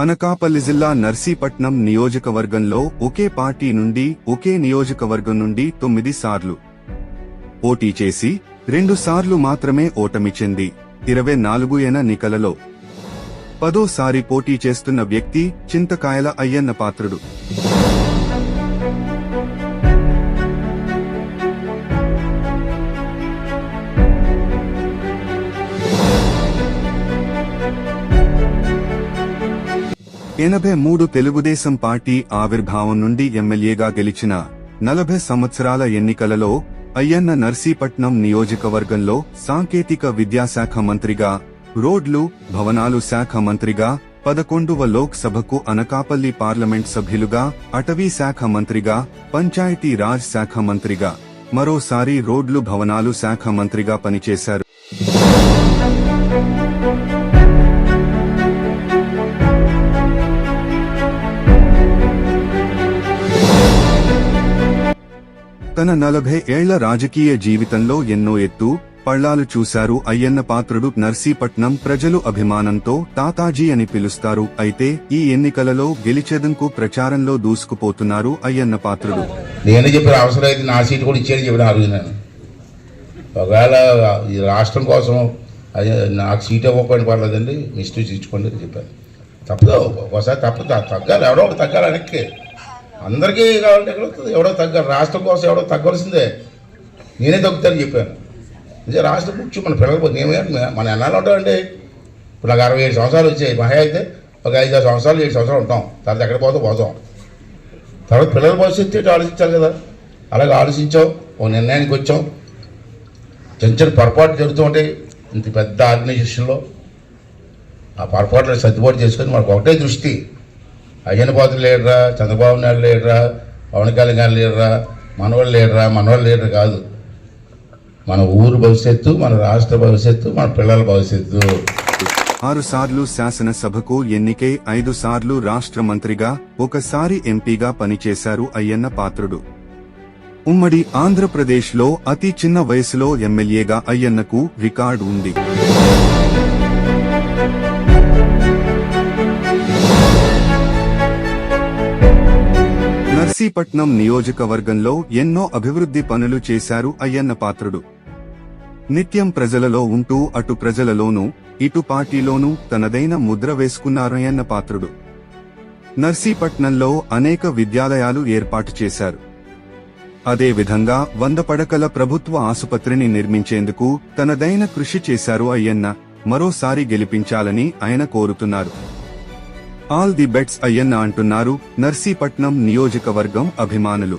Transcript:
అనకాపల్లి జిల్లా నర్సీపట్నం నియోజకవర్గంలో ఒకే పార్టీ నుండి ఒకే నియోజకవర్గం నుండి తొమ్మిది సార్లు పోటీ చేసి రెండు సార్లు మాత్రమే ఓటమి చెంది ఇరవై నాలుగు ఎన్నికలలో పదోసారి పోటీ చేస్తున్న వ్యక్తి చింతకాయల అయ్యన్న పాత్రుడు. ఎనభై మూడు తెలుగుదేశం పార్టీ ఆవిర్భావం నుండి ఎమ్మెల్యేగా గెలిచిన నలభై సంవత్సరాల ఎన్నికలలో అయ్యన్న నర్సీపట్నం నియోజకవర్గంలో సాంకేతిక విద్యాశాఖ మంత్రిగా రోడ్లు భవనాలు శాఖ మంత్రిగా పదకొండవ లోక్ సభకు అనకాపల్లి పార్లమెంట్ సభ్యులుగా అటవీ శాఖ మంత్రిగా పంచాయతీ రాజ్ శాఖ మంత్రిగా మరోసారి రోడ్లు భవనాలు శాఖ మంత్రిగా పనిచేశారు. తన నలభై ఏళ్ళ రాజకీయ జీవితంలో ఎన్నో ఎత్తు పళ్ళాలు చూశారు అయ్యన్న పాత్రుడు నర్సీపట్నం ప్రజలు అభిమానంతో తాతాజీ అని పిలుస్తారు. అయితే ఈ ఎన్నికలలో గెలిచేదంకు ప్రచారంలో దూసుకుపోతున్నారు అయ్యన్న పాత్రుడు. నేను చెప్పిన అవసరం అయితే నా సీటు కూడా ఇచ్చేది చెప్పిన అడుగుతున్నాను ఒకవేళ ఈ రాష్ట్రం కోసం నాకు సీట్ ఇవ్వకపోయిన పర్లేదండి మిస్టేక్ ఇచ్చుకోండి చెప్పాను. తప్పదు ఒకసారి తప్పదు తగ్గాలి ఎవరో ఒకటి తగ్గాలి వెనక్కి. అందరికీ కావాలంటే ఎక్కడ వస్తుంది? ఎవడో తగ్గ రాష్ట్రం కోసం ఎవడో తగ్గవలసిందే. నేనే తగ్గుతానని చెప్పాను. నిజం రాష్ట్ర ముఖ్యం మన పిల్లలు నేమే మన ఎన్నాళ్ళు ఉంటామండి ఇప్పుడు నాకు అరవై ఏడు సంవత్సరాలు వచ్చాయి. మహా అయితే ఒక ఐదు ఆరు సంవత్సరాలు ఏడు సంవత్సరాలు ఉంటాం. తర్వాత ఎక్కడ పోతే? పోతాం. తర్వాత పిల్లల భవిష్యత్తు ఏంటో ఆలోచించాలి కదా? అలాగే ఆలోచించాం. ఓ నిర్ణయానికి వచ్చాం. చిన్న చిన్న పొరపాట్లు జరుగుతూ ఉంటాయి. ఇంత పెద్ద ఆర్గనైజేషన్లో. ఆ పొరపాట్లు సర్దుబాటు చేసుకొని మనకు ఒకటే దృష్టి. అయ్యన్న పాత్ర లేడరా చంద్రబాబు నాయుడు లేడరా పవన్ కళ్యాణ్ లేడరా మనవాళ్ళు లేడరా మనవాళ్ళు లేడరు కాదు. మన ఊరు భవిష్యత్తు మన రాష్ట్ర భవిష్యత్తు మన పిల్లల భవిష్యత్తు. ఆరు సార్లు శాసనసభకు ఎన్నికై ఐదు సార్లు రాష్ట్ర మంత్రిగా ఒకసారి ఎంపీగా పనిచేశారు అయ్యన్న పాత్రుడు. ఉమ్మడి ఆంధ్రప్రదేశ్లో అతి చిన్న వయసులో ఎమ్మెల్యేగా అయ్యన్నకు రికార్డు ఉంది. నర్సీపట్నం నియోజకవర్గంలో ఎన్నో అభివృద్ధి పనులు చేశారు అయ్యన్న పాత్రుడు. నిత్యం ప్రజలలో ఉంటూ అటు ప్రజలలోనూ ఇటు పార్టీలోనూ తనదైన ముద్ర వేసుకున్నారయ్యన్న పాత్రుడు. నర్సీపట్నంలో అనేక విద్యాలయాలు ఏర్పాటు చేశారు. అదేవిధంగా వంద పడకల ప్రభుత్వ ఆసుపత్రిని నిర్మించేందుకు తనదైన కృషి చేశారు అయ్యన్న మరోసారి గెలిపించాలని ఆయన కోరుతున్నారు. ఆల్ ది బెట్స్ అయ్యన్న అంటున్నారు నర్సీపట్నం నియోజకవర్గం అభిమానులు.